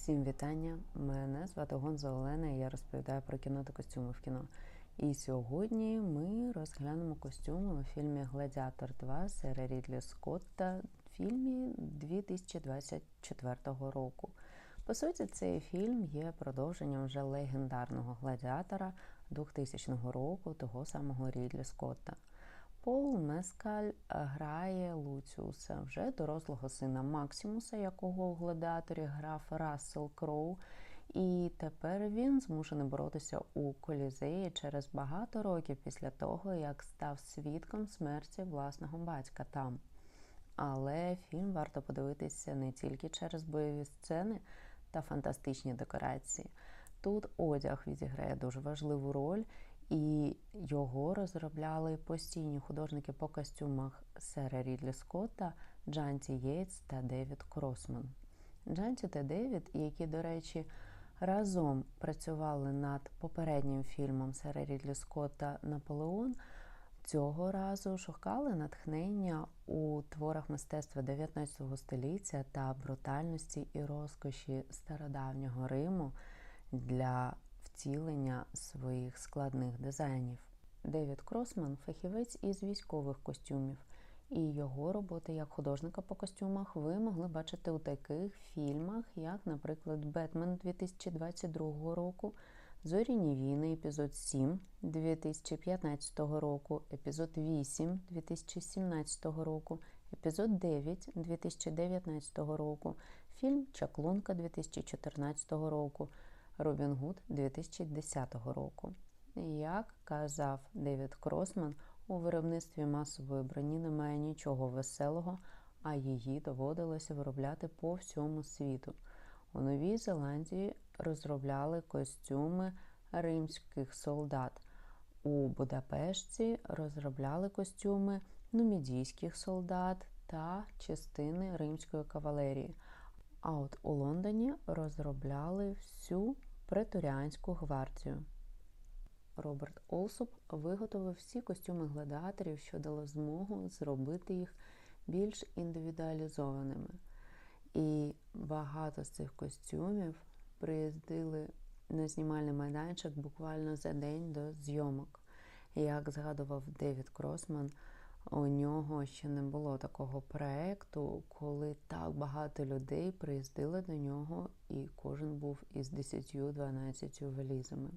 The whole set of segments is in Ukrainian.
Всім вітання! Мене звати Гонза Олена і я розповідаю про кіно та костюми в кіно. І сьогодні ми розглянемо костюми у фільмі Гладіатор 2 сера Рідлі Скотта фільмі 2024 року. По суті, цей фільм є продовженням вже легендарного гладіатора 2000 року, того самого Рідлі Скотта. Пол Мескаль грає Луціуса, вже дорослого сина Максимуса, якого у гладіаторі грав Рассел Кроу. І тепер він змушений боротися у колізеї через багато років після того, як став свідком смерті власного батька там. Але фільм варто подивитися не тільки через бойові сцени та фантастичні декорації. Тут одяг відіграє дуже важливу роль, і його розробляли постійні художники по костюмах Сера Рідлі Скотта, Джанті Єйтс та Девід Кросман. Джанті та Девід, які, до речі, разом працювали над попереднім фільмом Сера Рідлі Скотта Наполеон, цього разу шукали натхнення у творах мистецтва 19 століття та брутальності і розкоші стародавнього Риму для втілення своїх складних дизайнів. Девід Кросман фахівець із військових костюмів, і його роботи як художника по костюмах ви могли бачити у таких фільмах, як, наприклад, Бетмен 2022 року, Зоріні війни, епізод 7 2015 року, епізод 8 2017 року, епізод 9 2019 року, фільм Чаклунка 2014 року. Робін Гуд 2010 року. Як казав Девід Кросман, у виробництві масової броні немає нічого веселого, а її доводилося виробляти по всьому світу. У Новій Зеландії розробляли костюми римських солдат. У Будапешті розробляли костюми нумідійських солдат та частини римської кавалерії. А от у Лондоні розробляли всю преторіанську гвардію. Роберт Олсоп виготовив всі костюми гладіаторів, що дало змогу зробити їх більш індивідуалізованими. І багато з цих костюмів приїздили на знімальний майданчик буквально за день до зйомок. Як згадував Девід Кросман, у нього ще не було такого проекту, коли так багато людей приїздили до нього, і кожен був із 10-12 валізами.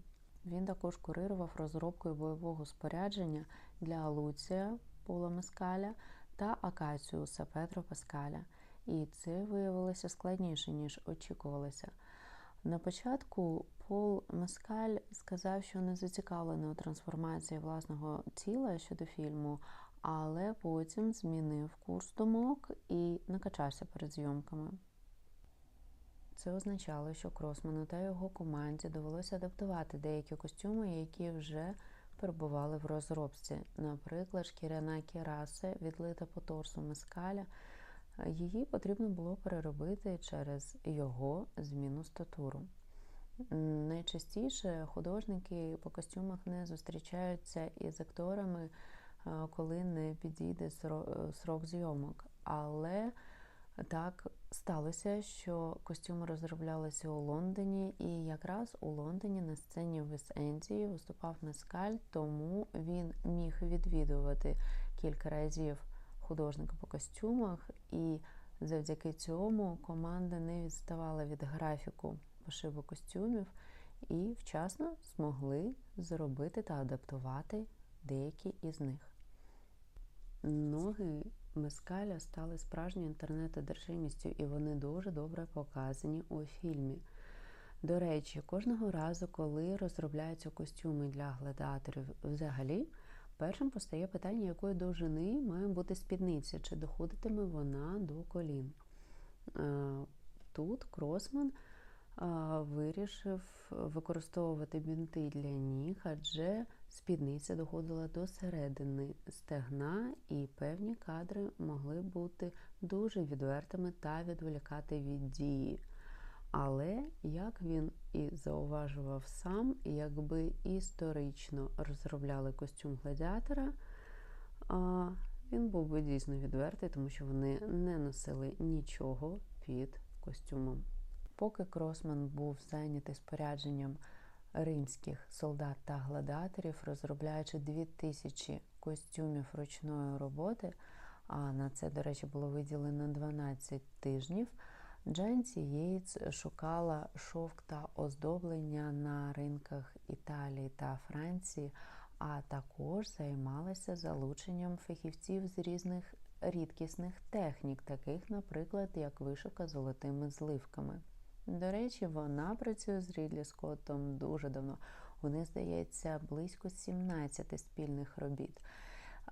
Він також курирував розробкою бойового спорядження для Луція Пола Мескаля та Акаціуса Петро Паскаля. І це виявилося складніше, ніж очікувалося. На початку Пол Мескаль сказав, що не зацікавлений у трансформації власного тіла щодо фільму, але потім змінив курс думок і накачався перед зйомками. Це означало, що Кросману та його команді довелося адаптувати деякі костюми, які вже перебували в розробці. Наприклад, шкіряна кіраса, відлита по торсу мескаля. Її потрібно було переробити через його зміну статуру. Найчастіше художники по костюмах не зустрічаються із акторами коли не підійде срок зйомок. Але так сталося, що костюми розроблялися у Лондоні, і якраз у Лондоні на сцені в Вес-Енді виступав Мескаль, тому він міг відвідувати кілька разів художника по костюмах, і завдяки цьому команда не відставала від графіку пошиву костюмів і вчасно змогли зробити та адаптувати деякі із них. Ноги Мескаля стали справжньою інтернет-одержимістю, і вони дуже добре показані у фільмі. До речі, кожного разу, коли розробляються костюми для гладіаторів взагалі, першим постає питання, якої довжини має бути спідниця, чи доходитиме вона до колін. Е, тут Кросман вирішив використовувати бінти для ніг, адже спідниця доходила до середини стегна, і певні кадри могли бути дуже відвертими та відволікати від дії. Але, як він і зауважував сам, якби історично розробляли костюм гладіатора, він був би дійсно відвертий, тому що вони не носили нічого під костюмом. Поки Кросман був зайнятий спорядженням римських солдат та гладіаторів, розробляючи 2000 костюмів ручної роботи, а на це, до речі, було виділено 12 тижнів. Дженсі Єйтс шукала шовк та оздоблення на ринках Італії та Франції, а також займалася залученням фахівців з різних рідкісних технік, таких, наприклад, як вишивка золотими зливками. До речі, вона працює з Рідлі Скоттом дуже давно. У них, здається, близько 17 спільних робіт.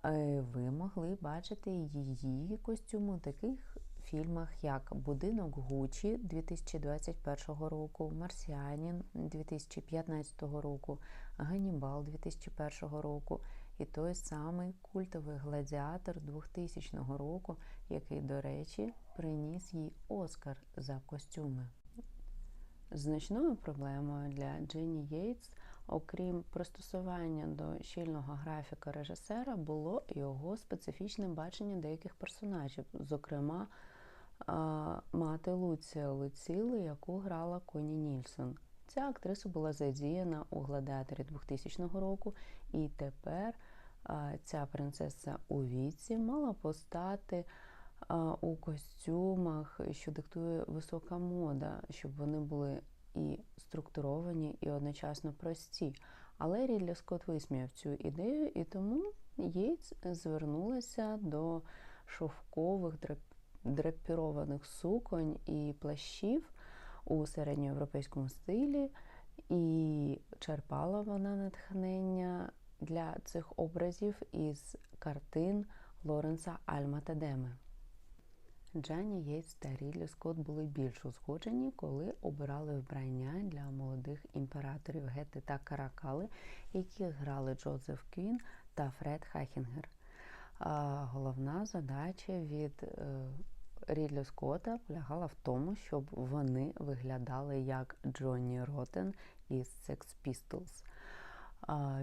Е, ви могли бачити її костюм у таких фільмах, як Будинок Гучі 2021 року, Марсіанін 2015 року, Ганібал 2001 року і той самий культовий гладіатор 2000 року, який, до речі, приніс їй Оскар за костюми. Значною проблемою для Дженні Єйтс, окрім пристосування до щільного графіка режисера, було його специфічне бачення деяких персонажів, зокрема мати Луція Луціли, яку грала Коні Нільсон. Ця актриса була задіяна у гладіаторі 2000 року, і тепер ця принцеса у віці мала постати у костюмах, що диктує висока мода, щоб вони були і структуровані, і одночасно прості. Але Рідлі Скотт висміяв цю ідею, і тому Єйтс звернулася до шовкових драпірованих суконь і плащів у середньоєвропейському стилі, і черпала вона натхнення для цих образів із картин Лоренса Альма Тадеми. Джані Єйтс та Рідлі Скотт були більш узгоджені, коли обирали вбрання для молодих імператорів Гети та Каракали, які грали Джозеф Кін та Фред Хахінгер. А Головна задача від е, Рідлі Скотта полягала в тому, щоб вони виглядали як Джонні Ротен із Sex Pistols.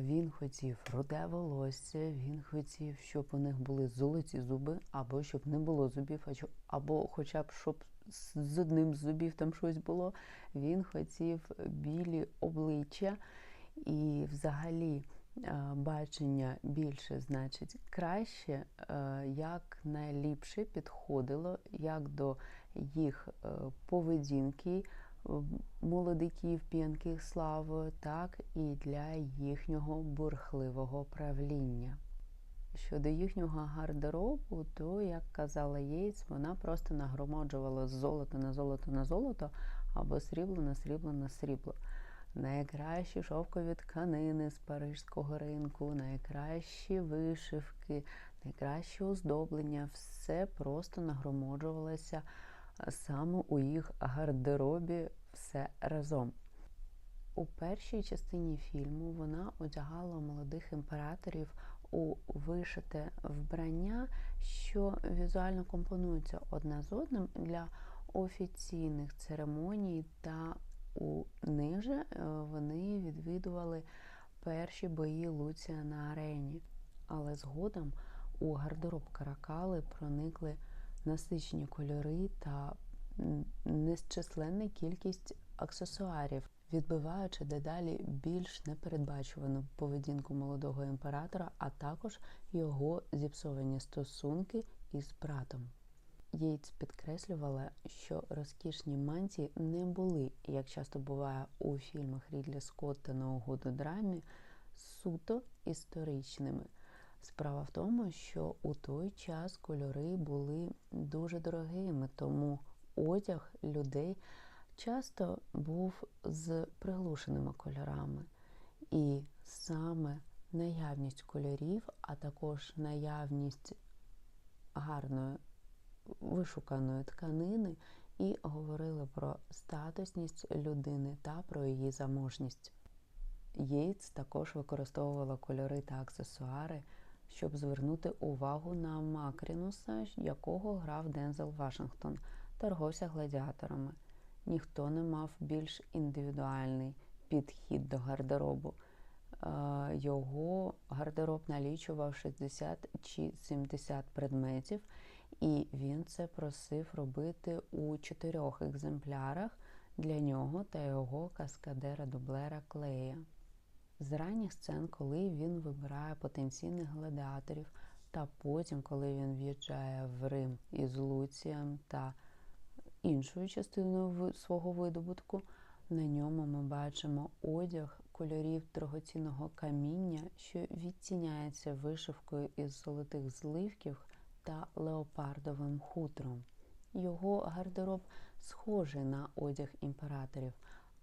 Він хотів руде волосся, він хотів, щоб у них були золоті зуби, або щоб не було зубів, або хоча б щоб з одним з зубів там щось було. Він хотів білі обличчя і взагалі бачення більше, значить, краще, як найліпше підходило як до їх е, поведінки молодиків п'янких славою, так і для їхнього бурхливого правління. Щодо їхнього гардеробу, то, як казала Єйц, вона просто нагромаджувала золото на золото на золото або срібло на срібло на срібло. Найкращі шовкові тканини з парижського ринку, найкращі вишивки, найкраще оздоблення все просто нагромаджувалося саме у їх гардеробі все разом. У першій частині фільму вона одягала молодих імператорів у вишите вбрання, що візуально компонуються одне з одним для офіційних церемоній, та у них же е, вони відвідували перші бої Луція на арені. Але згодом у гардероб Каракали проникли насичені кольори та незчисленна кількість аксесуарів, відбиваючи дедалі більш непередбачувану поведінку молодого імператора, а також його зіпсовані стосунки із братом. Єйц підкреслювала, що розкішні мантії не були, як часто буває у фільмах Рідлі Скотта на угоду драмі, суто історичними. Справа в тому, що у той час кольори були дуже дорогими, тому одяг людей часто був з приглушеними кольорами. І саме наявність кольорів, а також наявність гарної вишуканої тканини, і говорили про статусність людини та про її заможність. Єйц також використовувала кольори та аксесуари щоб звернути увагу на Макрінуса, якого грав Дензел Вашингтон, торговся гладіаторами. Ніхто не мав більш індивідуальний підхід до гардеробу. Його гардероб налічував 60 чи 70 предметів, і він це просив робити у чотирьох екземплярах для нього та його каскадера-дублера Клея. З ранніх сцен, коли він вибирає потенційних гладіаторів, та потім, коли він в'їжджає в Рим із Луцієм та іншою частиною свого видобутку, на ньому ми бачимо одяг кольорів дорогоцінного каміння, що відтіняється вишивкою із золотих зливків та леопардовим хутром. Його гардероб схожий на одяг імператорів,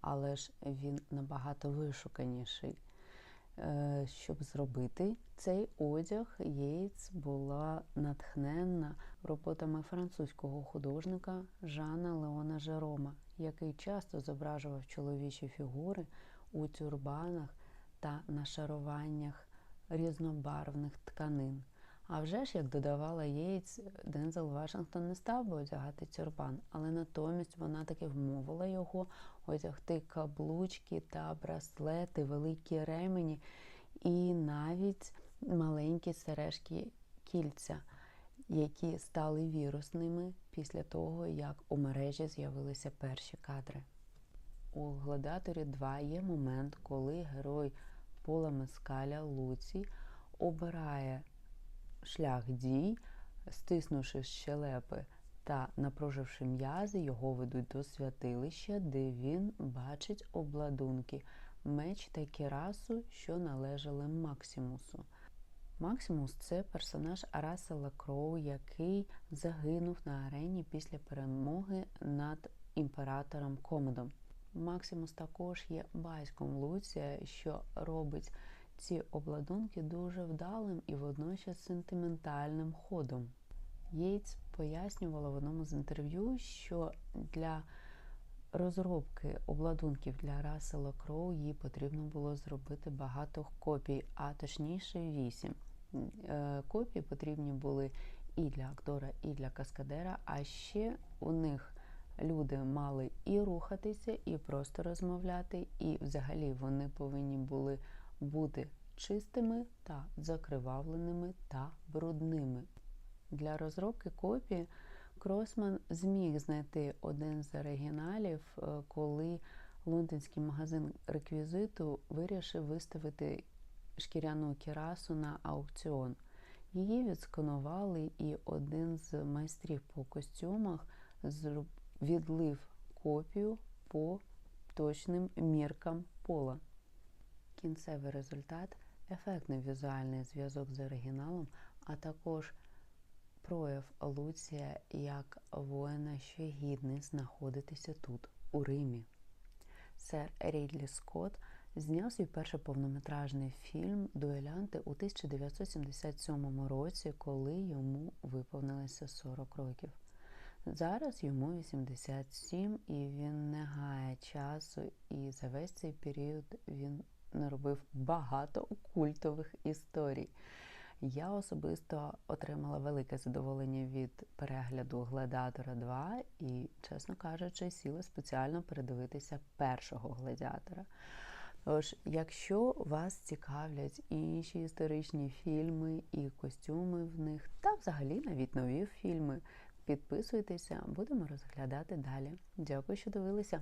але ж він набагато вишуканіший. Е, Щоб зробити цей одяг, Єйц була натхненна роботами французького художника Жана Леона Жерома, який часто зображував чоловічі фігури у тюрбанах та нашаруваннях різнобарвних тканин. А вже ж, як додавала Єйц, Дензел Вашингтон не став би одягати тюрбан, але натомість вона таки вмовила його одягти каблучки та браслети, великі ремені і навіть маленькі сережки кільця, які стали вірусними після того, як у мережі з'явилися перші кадри. У Гладаторі 2 є момент, коли герой Пола Мескаля Луці обирає шлях дій, стиснувши щелепи та напруживши м'язи, його ведуть до святилища, де він бачить обладунки, меч та кірасу, що належали Максимусу. Максимус це персонаж Расела Кроу, який загинув на арені після перемоги над імператором Комодом. Максимус також є батьком Луція, що робить ці обладунки дуже вдалим і водночас сентиментальним ходом. Єйц пояснювала в одному з інтерв'ю, що для розробки обладунків для Рассела Кроу їй потрібно було зробити багато копій, а точніше вісім. Е, Копії потрібні були і для актора, і для каскадера, а ще у них люди мали і рухатися, і просто розмовляти, і взагалі вони повинні були бути чистими та закривавленими та брудними. Для розробки копії Кросман зміг знайти один з оригіналів, е, коли лондонський магазин реквізиту вирішив виставити шкіряну кірасу на аукціон. Її відсканували, і один з майстрів по костюмах відлив копію по точним міркам пола. Кінцевий результат ефектний візуальний зв'язок з оригіналом, а також прояв Луція як воїна, що гідний знаходитися тут, у Римі. Сер Рідлі Скотт зняв свій перший повнометражний фільм Дуелянти у 1977 році, коли йому виповнилося 40 років. Зараз йому 87, і він не гає часу, і за весь цей період він наробив багато культових історій. Я особисто отримала велике задоволення від перегляду Гладіатора 2 і, чесно кажучи, сіла спеціально передивитися першого гладіатора. Тож, якщо вас цікавлять інші історичні фільми і костюми в них, та взагалі навіть нові фільми, підписуйтеся, будемо розглядати далі. Дякую, що дивилися.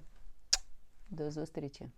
До зустрічі!